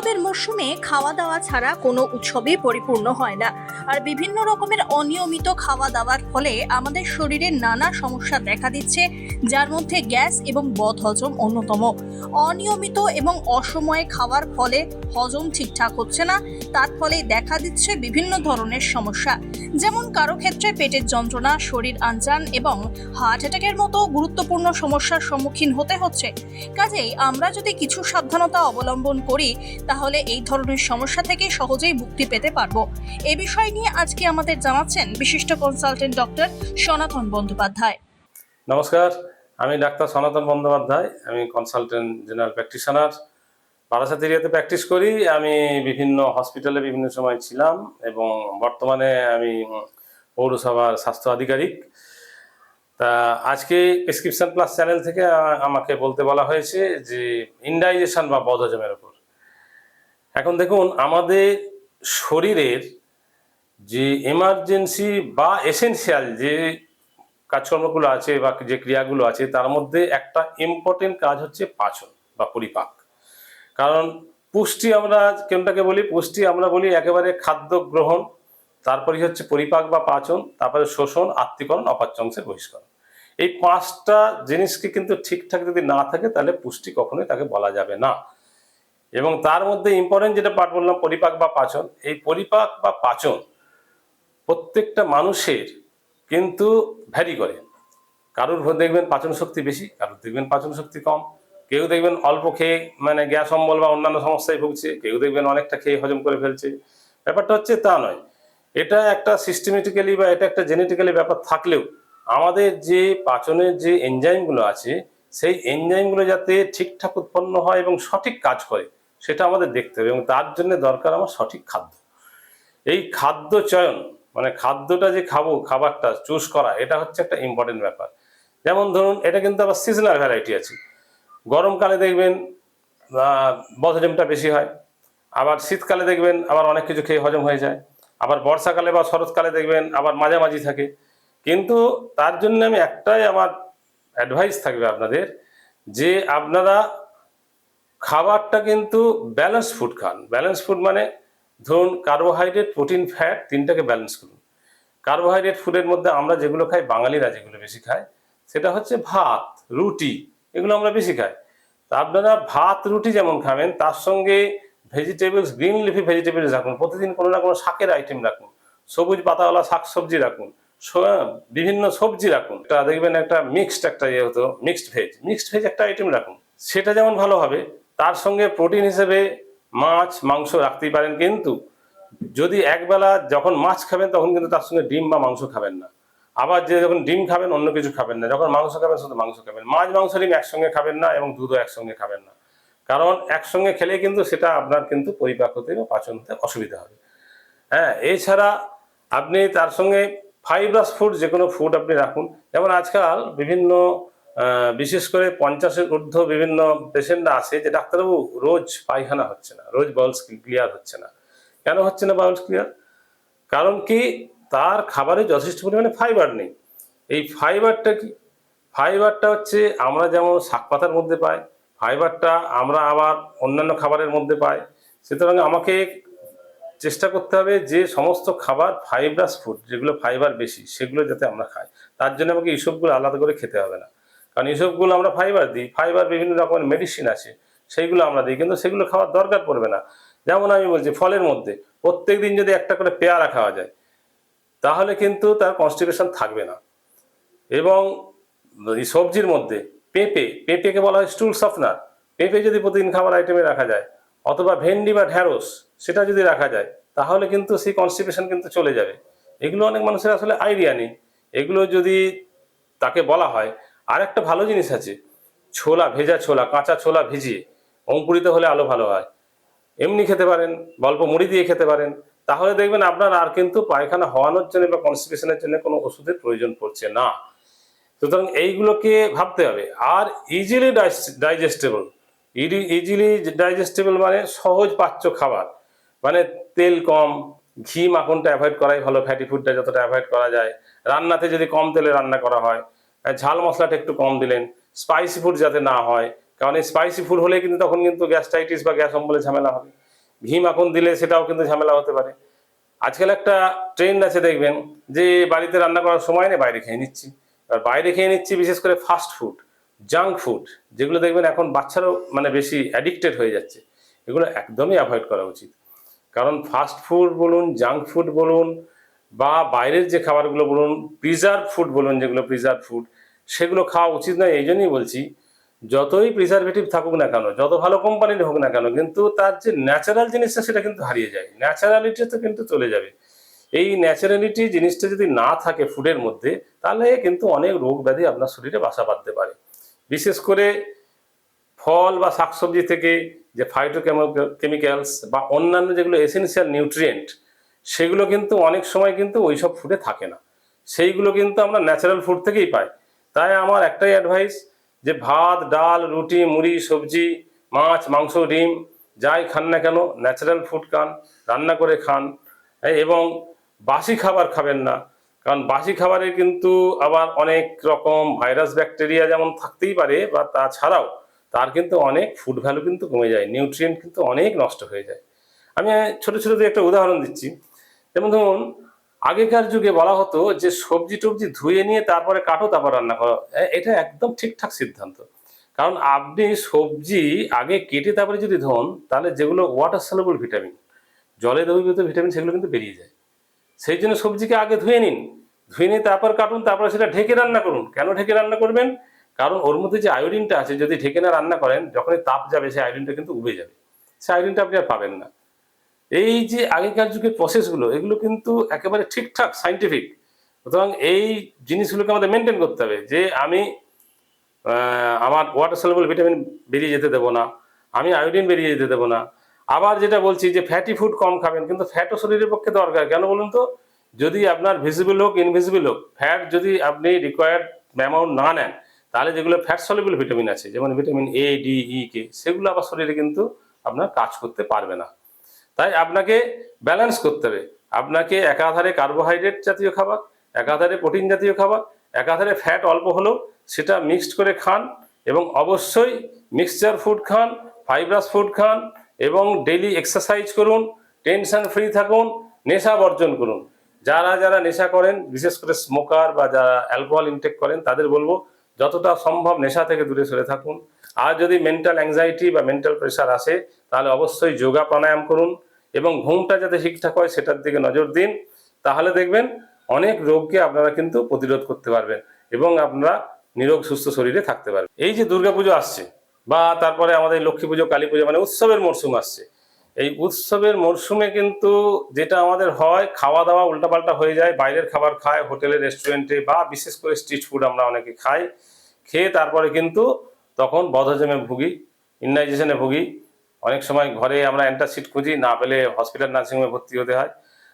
উৎসবের মরশুমে খাওয়া দাওয়া ছাড়া কোনো উৎসবই পরিপূর্ণ হয় না। আর বিভিন্ন রকমের অনিয়মিত খাওয়া দাওয়ার ফলে আমাদের শরীরে নানা সমস্যা দেখা দিচ্ছে, যার মধ্যে গ্যাস এবং বদহজম অন্যতম। অনিয়মিত এবং অসময়ে খাওয়ার ফলে হজম ঠিকঠাক হচ্ছে না, তার ফলে দেখা দিচ্ছে বিভিন্ন ধরনের সমস্যা। যেমন কারও ক্ষেত্রে পেটের যন্ত্রণা, শরীর আনজান এবং হার্ট অ্যাটাকের মতো গুরুত্বপূর্ণ সমস্যার সম্মুখীন হতে হচ্ছে। কাজেই আমরা যদি কিছু সাবধানতা অবলম্বন করি তাহলে এই ধরনের সমস্যা থেকে সহজেই মুক্তি পেতে পারব। এ বিষয় নিয়ে আজকে আমাদের জানাচ্ছেন বিশিষ্ট কনসালটেন্ট ডক্টর সনাতন বন্দ্যোপাধ্যায়। নমস্কার, আমি ডাক্তার সনাতন বন্দ্যোপাধ্যায়, আমি কনসালটেন্ট জেনারেল প্র্যাকটিশনার বারাসাত এরিয়াতে প্র্যাকটিস করি, আমি বিভিন্ন হসপিটালে বিভিন্ন সময় ছিলাম এবং বর্তমানে আমি পৌরসভার স্বাস্থ্য আধিকারিক। তা আজকে প্রেসক্রিপশন প্লাস চ্যানেল থেকে আমাকে বলতে বলা হয়েছে যে ইন্ডাইজেশন বা বদহজমের ওপর। এখন দেখুন, আমাদের শরীরের যে এমার্জেন্সি বা এসেনশিয়াল যে কাজকর্মগুলো আছে বা যে ক্রিয়াগুলো আছে, তার মধ্যে একটা ইম্পর্টেন্ট কাজ হচ্ছে পাচন বা পরিপাক। কারণ পুষ্টি আমরা কোনটাকে বলি? পুষ্টি আমরা বলি একেবারে খাদ্য গ্রহণ তারপরে হচ্ছে পরিপাক বা পাচন, তারপরে শোষণ আত্মীকরণ অপাচ্যাংশের বহিষ্করণ। এই পাঁচটা জিনিসকে কিন্তু ঠিকঠাক যদি না থাকে, তাহলে পুষ্টি কখনোই তাকে বলা যাবে না। এবং তার মধ্যে ইম্পর্টেন্ট যেটা পাঠ বললাম, পরিপাক বা পাচন। এই পরিপাক বা পাচন প্রত্যেকটা মানুষের কিন্তু ভ্যারি করে। কারোর দেখবেন পাচন শক্তি বেশি, কারোর দেখবেন পাচন শক্তি কম। কেউ দেখবেন অল্প খেয়ে মানে গ্যাস, অম্বল বা অন্যান্য সমস্যায় ভুগছে, কেউ দেখবেন অনেকটা খেয়ে হজম করে ফেলছে। ব্যাপারটা হচ্ছে তা নয়। এটা একটা সিস্টেমেটিক্যালি বা এটা একটা জেনেটিক্যালি ব্যাপার থাকলেও আমাদের যে পাচনের যে এনজাইমগুলো আছে, সেই এনজাইমগুলো যাতে ঠিকঠাক উৎপন্ন হয় এবং সঠিক কাজ করে সেটা আমাদের দেখতে হবে এবং তার জন্য দরকার আমার সঠিক খাদ্য। এই খাদ্য চয়ন মানে খাদ্যটা যে খাব, খাবারটা চুজ করা, এটা হচ্ছে একটা ইম্পর্টেন্ট ব্যাপার। যেমন ধরুন, এটা কিন্তু আবার সিজনাল ভ্যারাইটি আছে। গরমকালে দেখবেন বদহজমটা বেশি হয়। আবার শীতকালে দেখবেন, আবার অনেক কিছু খেয়ে হজম হয়ে যায়। আবার বর্ষাকালে বা শরৎকালে দেখবেন, আবার মাঝামাঝি থাকে। কিন্তু তার জন্য আমি একটাই আমার অ্যাডভাইস থাকবে আপনাদের, যে আপনারা খাবারটা কিন্তু ব্যালেন্স ফুড খান। ব্যালেন্স ফুড মানে ধরুন কার্বোহাইড্রেট প্রোটিন ফ্যাট তিনটাকে ব্যালেন্স করুন। কার্বোহাইড্রেট ফুডের মধ্যে আমরা যেগুলো খাই, বাঙালিরা যেগুলো বেশি খায়, সেটা হচ্ছে ভাত, রুটি, এগুলো আমরা বেশি খাই। তা আপনারা ভাত, রুটি যেমন খাবেন, তার সঙ্গে ভেজিটেবলস গ্রিন লিফি ভেজিটেবলস রাখুন। প্রতিদিন কোনো না কোনো শাকের আইটেম রাখুন। সবুজ পাতাওয়ালা শাক সবজি রাখুন বিভিন্ন সবজি রাখুন। এটা দেখবেন একটা মিক্সড একটা ইয়ে হতো মিক্সড ভেজ মিক্সড ভেজ একটা আইটেম রাখুন। সেটা যেমন ভালো হবে তার সঙ্গে প্রোটিন হিসেবে মাছ, মাংস রাখতেই পারেন কিন্তু যদি একবেলা যখন মাছ খাবেন তখন কিন্তু তার সঙ্গে ডিম বা মাংস খাবেন না। আবার যে যখন ডিম খাবেন অন্য কিছু খাবেন না। যখন মাংস খাবেন শুধু মাংস খাবেন। মাছ, মাংস, ডিম একসঙ্গে খাবেন না এবং দুধও একসঙ্গে খাবেন না। কারণ একসঙ্গে খেলে কিন্তু সেটা আপনার কিন্তু পরিপাক হতে বা পাচন হতে অসুবিধা হবে। হ্যাঁ এছাড়া আপনি তার সঙ্গে ফাইব্রাস ফুড যে কোনো ফুড আপনি রাখুন। যেমন আজকাল বিভিন্ন বিশেষ করে পঞ্চাশের ঊর্ধ্ব বিভিন্ন পেশেন্টরা আসে যে ডাক্তারবাবু রোজ পায়খানা হচ্ছে না, রোজ বাউলস ক্লিয়ার হচ্ছে না। কেন হচ্ছে না বাউলস ক্লিয়ার কারণ কি তার খাবারে যথেষ্ট পরিমাণে ফাইবার নেই। এই ফাইবারটা কি? ফাইবারটা হচ্ছে আমরা যেমন শাক পাতার মধ্যে পাই ফাইবারটা আমরা আবার অন্যান্য খাবারের মধ্যে পাই। সুতরাং আমাকে চেষ্টা করতে হবে যে সমস্ত খাবার ফাইব্রাস ফুড যেগুলো ফাইবার বেশি, সেগুলো যাতে আমরা খাই। তার জন্য আমাকে এইসবগুলো আলাদা করে খেতে হবে না। কারণ এইসবগুলো আমরা ফাইবার দিই ফাইবার বিভিন্ন রকমের মেডিসিন আছে, সেইগুলো আমরা দিই, কিন্তু সেগুলো খাওয়ার দরকার পড়বে না। যেমন আমি বলছি, ফলের মধ্যে প্রত্যেক দিন যদি একটা করে পেয়ারা খাওয়া যায়, তাহলে কিন্তু তার কনস্টিপেশন থাকবে না। এবং সবজির মধ্যে পেঁপে, পেঁপেকে বলা হয় স্টুল সফটনার পেঁপে যদি প্রতিদিন খাবার আইটেমে রাখা যায়, অথবা ভেন্ডি বা ঢ্যাঁড়স, সেটা যদি রাখা যায়, তাহলে কিন্তু সেই কনস্টিপেশন কিন্তু চলে যাবে। এগুলো অনেক মানুষের আসলে আইডিয়া নেই। এগুলো যদি তাকে বলা হয় আর একটা ভালো জিনিস আছে। ছোলা, ভেজা ছোলা, কাঁচা ছোলা ভিজিয়ে অঙ্কুরিত হলে আলো ভালো হয়। এমনি খেতে পারেন গল্প মুড়ি দিয়ে খেতে পারেন। তাহলে দেখবেন আপনার আর কিন্তু পায়খানা হওয়ানোর জন্য বা কনস্টিপেশনের জন্য কোনো ওষুধের প্রয়োজন পড়ছে না। সুতরাং এইগুলোকে ভাবতে হবে। আর ইজিলি ডাইজেস্টেবল ইজিলি ডাইজেস্টেবল মানে সহজ পাচ্য খাবার। মানে তেল কম, ঘি মাখনটা অ্যাভয়েড করাই ভালো ফ্যাটি ফুডটা যতটা অ্যাভয়েড করা যায়। রান্নাতে যদি কম তেলে রান্না করা হয় ঝাল মশলাটা একটু কম দিলেন। স্পাইসি ফুড যাতে না হয়, কারণ এই স্পাইসি ফুড হলে কিন্তু তখন কিন্তু গ্যাস্ট্রাইটিস বা গ্যাস অম্বলের ঝামেলা হবে। ঘি মাখন দিলে সেটাও কিন্তু ঝামেলা হতে পারে। আজকাল একটা ট্রেন্ড আছে দেখবেন, যে বাড়িতে রান্না করার সময় নেই বাইরে খেয়ে নিচ্ছি। এবার বাইরে খেয়ে নিচ্ছি বিশেষ করে ফাস্ট ফুড জাঙ্ক ফুড যেগুলো দেখবেন এখন বাচ্চারাও মানে বেশি অ্যাডিক্টেড হয়ে যাচ্ছে। এগুলো একদমই অ্যাভয়েড করা উচিত। কারণ ফাস্ট ফুড বলুন জাঙ্ক ফুড বলুন বা বাইরের যে খাবারগুলো বলুন প্রিজার্ভ ফুড বলুন, যেগুলো প্রিজার্ভ ফুড সেগুলো খাওয়া উচিত নয়, এই জন্যই বলছি, যতই প্রিজারভেটিভ থাকুক না কেন, যত ভালো কোম্পানির হোক না কেন, কিন্তু তার যে ন্যাচারাল জিনিসটা সেটা কিন্তু হারিয়ে যায়। ন্যাচারালিটি তো কিন্তু চলে যাবে। এই ন্যাচারালিটি জিনিসটা যদি না থাকে ফুডের মধ্যে, তাহলে কিন্তু অনেক রোগ ব্যাধি আপনার শরীরে বাসা বাঁধতে পারে। বিশেষ করে ফল বা শাকসবজি থেকে যে ফাইটো কেমিক্যালস বা অন্যান্য যেগুলো এসেনশিয়াল নিউট্রিয়েন্ট সেগুলো কিন্তু অনেক সময় কিন্তু ওই সব ফুডে থাকে না। সেইগুলো কিন্তু আমরা ন্যাচারাল ফুড থেকেই পাই। তাই আমার একটাই অ্যাডভাইস যে ভাত, ডাল, রুটি, মুড়ি, সবজি, মাছ, মাংস, ডিম, যাই খান না কেন ন্যাচারাল ফুড খান, রান্না করে খান। এবং বাসি খাবার খাবেন না। কারণ বাসি খাবারে কিন্তু আবার অনেক রকম ভাইরাস ব্যাকটেরিয়া যেমন থাকতেই পারে বা তাছাড়াও তার কিন্তু অনেক ফুড ভ্যালু কিন্তু কমে যায়। নিউট্রিয়েন্ট কিন্তু অনেক নষ্ট হয়ে যায়। আমি ছোট ছোট একটা উদাহরণ দিচ্ছি। যেমন ধরুন, আগেকার যুগে বলা হতো যে সবজি টবজি ধুয়ে নিয়ে তারপরে কাটো, তারপর রান্না করো। এটা একদম ঠিকঠাক সিদ্ধান্ত। কারণ আপনি সবজি আগে কেটে তারপরে যদি ধোন, তাহলে যেগুলো ওয়াটার সলেবল ভিটামিন জলে দ্রবীভূত ভিটামিন সেগুলো কিন্তু বেরিয়ে যায়। সেই জন্য সবজিকে আগে ধুয়ে নিন। ধুয়ে নিয়ে তারপর কাটুন, তারপরে সেটা ঢেকে রান্না করুন। কেন ঢেকে রান্না করবেন? কারণ ওর মধ্যে যে আয়োডিনটা আছে, যদি ঢেকে না রান্না করেন, যখনই তাপ যাবে, সেই আয়োডিনটা কিন্তু উবে যাবে। সেই আয়োডিনটা আপনি আর পাবেন না। এই যে আগেকার যুগের প্রসেসগুলো এগুলো কিন্তু একেবারে ঠিকঠাক সাইন্টিফিক সুতরাং এই জিনিসগুলোকে আমাদের মেনটেন করতে হবে যে আমি আমার ওয়াটার সলেবল ভিটামিন বেরিয়ে যেতে দেবো না, আমি আয়োডিন বেরিয়ে যেতে দেবো না। আবার যেটা বলছি যে ফ্যাটি ফুড কম খাবেন, কিন্তু ফ্যাটও শরীরের পক্ষে দরকার। কেন বলুন তো? যদি আপনার ভিজিবল হোক ইনভিজিবল হোক ফ্যাট যদি আপনি রিকোয়ার্ড অ্যামাউন্ট না নেন, তাহলে যেগুলো ফ্যাট সলেবল ভিটামিন আছে, যেমন ভিটামিন এ ডি ই কে সেগুলো আবার শরীরে কিন্তু আপনার কাজ করতে পারবে না। তাই আপনাকে ব্যালেন্স করতে হবে। আপনাকে একাধারে কার্বোহাইড্রেট জাতীয় খাবার, একাধারে প্রোটিন জাতীয় খাবার, একাধারে ফ্যাট অল্প হলেও সেটা মিক্সড করে খান এবং অবশ্যই মিক্সচার ফুড খান ফাইব্রাস ফুড খান এবং ডেলি এক্সারসাইজ করুন টেনশন ফ্রি থাকুন, নেশা বর্জন করুন। যারা যারা নেশা করেন, বিশেষ করে স্মোকার বা যারা অ্যালকোহল ইনটেক করেন, তাদের বলব যতটা সম্ভব নেশা থেকে দূরে সরে থাকুন। আর যদি মেন্টাল অ্যাংজাইটি বা মেন্টাল প্রেশার আসে, তাহলে অবশ্যই যোগা প্রাণায়াম করুন। এবং ঘুমটা যাতে ঠিকঠাক হয় সেটার দিকে নজর দিন, তাহলে দেখবেন অনেক রোগকে আপনারা কিন্তু প্রতিরোধ করতে পারবেন এবং আপনারা নিরোগ সুস্থ শরীরে থাকতে পারবেন। এই যে দুর্গাপুজো আসছে বা তারপরে আমাদের লক্ষ্মী পুজো, কালী পুজো মানে উৎসবের মরশুম আসছে, এই উৎসবের মরশুমে কিন্তু যেটা আমাদের হয় খাওয়া দাওয়া উল্টাপাল্টা হয়ে যায়, বাইরের খাবার খায়, হোটেলে, রেস্টুরেন্টে বা বিশেষ করে স্ট্রিট ফুড আমরা অনেকে খাই, খেয়ে তারপরে কিন্তু তখন বদহজমে ভুগি ইন্ডাইজেশনে ভুগি অনেক সময় ঘরে আমরা অ্যান্টাসিড খুঁজি, না পেলে হসপিটাল নার্সিংহোমে ভর্তি হতে হয়।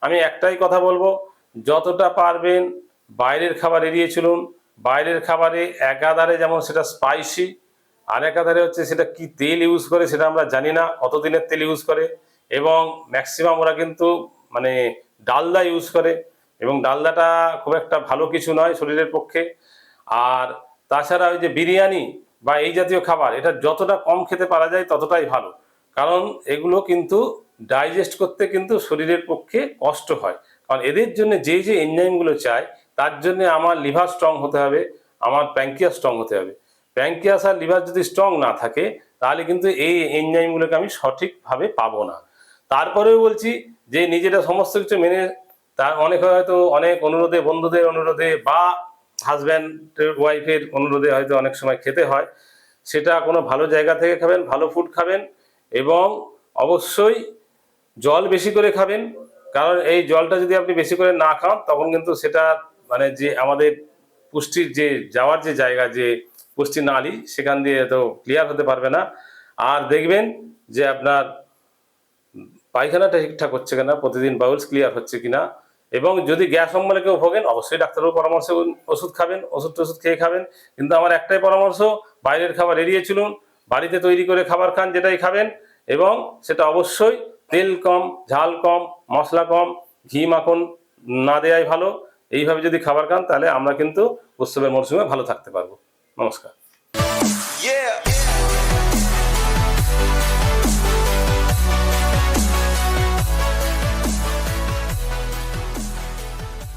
আমি একটাই কথা বলব, যতটা পারবেন বাইরের খাবার এড়িয়ে চলুন। বাইরের খাবারে একাধারে যেমন সেটা স্পাইসি আর একাধারে হচ্ছে সেটা কি তেল ইউজ করে সেটা আমরা জানি না কত দিনের তেল ইউজ করে। এবং ম্যাক্সিমাম ওরা কিন্তু মানে ডালদা ইউজ করে। এবং ডালদাটা খুব একটা ভালো কিছু নয় শরীরের পক্ষে। আর তাছাড়া ওই যে বিরিয়ানি বা এই জাতীয় খাবার, এটা যতটা কম খেতে পারা যায় ততটাই ভালো। কারণ এগুলো কিন্তু ডাইজেস্ট করতে কিন্তু শরীরের পক্ষে কষ্ট হয়। কারণ এদের জন্য যে যে এনজাইমগুলো চাই, তার জন্য আমার লিভার স্ট্রং হতে হবে, আমার প্যাঙ্কিয়াস স্ট্রং হতে হবে। প্যাঙ্কিয়াস আর লিভার যদি স্ট্রং না থাকে, তাহলে কিন্তু এই এনজাইমগুলোকে আমি সঠিকভাবে পাবো না। তারপরেও বলছি যে নিজেরা সমস্ত কিছু মেনে তার অনেক হয়তো অনেক অনুরোধে, বন্ধুদের অনুরোধে বা হাজব্যান্ডের ওয়াইফের অনুরোধে হয়তো অনেক সময় খেতে হয়। সেটা কোনো ভালো জায়গা থেকে খাবেন, ভালো ফুড খাবেন এবং অবশ্যই জল বেশি করে খাবেন। কারণ এই জলটা যদি আপনি বেশি করে না খান, তখন কিন্তু সেটা মানে যে আমাদের পুষ্টির যে, যাওয়ার যে জায়গা, যে পুষ্টি নালী, সেখান দিয়ে তো ক্লিয়ার হতে পারবে না। আর দেখবেন যে আপনার পায়খানাটা ঠিকঠাক হচ্ছে কিনা, প্রতিদিন বাউলস ক্লিয়ার হচ্ছে কিনা, এবং যদি গ্যাস অম্বলে কেউ ভোগেন, অবশ্যই ডাক্তারের পরামর্শ ওষুধ খাবেন ওষুধ টষুধ খেয়ে খাবেন। কিন্তু আমার একটাই পরামর্শ, বাইরের খাবার এড়িয়ে চলুন বাড়িতে তৈরি করে খাবার খান, যেটাই খাবেন, এবং সেটা অবশ্যই তেল কম, ঝাল কম, মশলা কম, ঘি, মাখন না দেয়াই ভালো। এইভাবে যদি খাবার খান, তাহলে আমরা কিন্তু উৎসবের মরশুমে ভালো থাকতে পারব। নমস্কার.